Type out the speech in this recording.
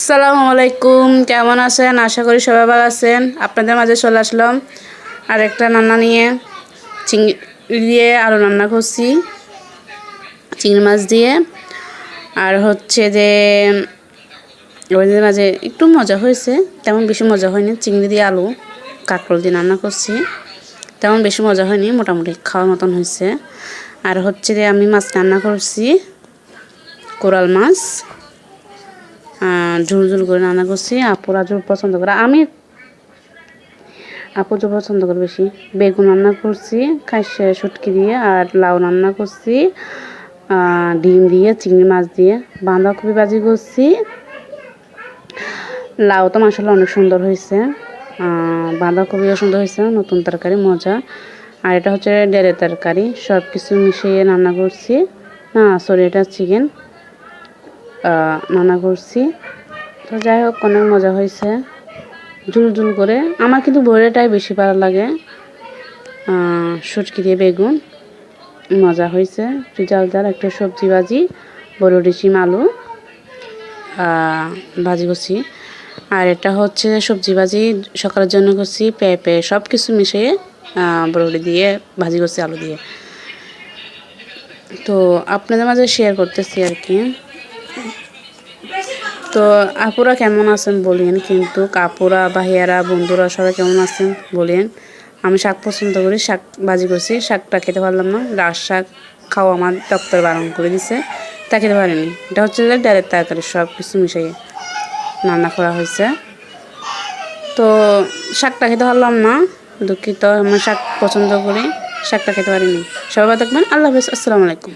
আসসালামু আলাইকুম কেমন আছেন? আশা করি সবাই ভালো আছেন। আপনাদের মাঝে চলে আসলাম আর একটা রান্না নিয়ে। চিংড়ি দিয়ে আলু রান্না করছি, চিংড়ি মাছ দিয়ে। আর হচ্ছে যে, ওদের মাঝে একটু মজা হয়েছে, তেমন বেশি মজা হয়নি। চিংড়ি দিয়ে আলু, কাঁকরোল দিয়ে রান্না করছি, তেমন বেশি মজা হয়নি, মোটামুটি খাওয়ার মতন হয়েছে। আর হচ্ছে যে, আমি মাছ রান্না করছি, কোরাল মাছ। ঝুল ঝুল করে রান্না করছি। আপুরা ঝুল পছন্দ করে। আমি আপু ঝুল পছন্দ করে বেশি। বেগুন রান্না করছি খাইসে শুটকি দিয়ে আর লাউ রান্না করছি ডিম দিয়ে, চিংড়ি মাছ দিয়ে। বাঁধাকপি ভাজি করছি। লাউ তো মাসাল্লাহ অনেক সুন্দর হয়েছে। বাঁধাকপিও সুন্দর হয়েছে, নতুন তরকারি, মজা। আর এটা হচ্ছে ডেলের তরকারি। সব কিছু মিশিয়ে রান্না করছি। না সরি এটা চিকেন রান্না করছি। তো যাই হোক, অনেক মজা হয়েছে। ঝুল ঝুল করে। আমার কিন্তু বড়েটাই বেশি ভালো লাগে। সুটকি দিয়ে বেগুন। মজা হয়েছে। জাল জাল একটা সবজি ভাজি, বড় ডিসিম আলু ভাজি করছি। আর এটা হচ্ছে সবজি ভাজি, সকালের জন্য করছি, পেঁপে সব কিছু মিশিয়ে বড়ি দিয়ে ভাজি করছি আলু দিয়ে। তো আপনাদের মাঝে শেয়ার করতেছি আর কি। তো আপুরা কেমন আছেন বলেন, কিন্তু কাপুরা, বাহিয়ারা, বন্ধুরা সবাই কেমন আছেন বলেন। আমি শাক পছন্দ করি, শাক ভাজি করছি, শাকটা খেতে পারলাম না। রাস শাক খাওয়া আমার ডক্টর বারণ করে দিছে, তা খেতে পারিনি। এটা হচ্ছে যে ডালের তরকারি সব কিছু মিশিয়ে রান্না করা হয়েছে। তো শাকটা খেতে পারলাম না, দুঃখিত আমার শাক পছন্দ করি, শাকটা খেতে পারিনি। সবাই দেখবেন আল্লাহ হাফিজ, আসসালামু আলাইকুম।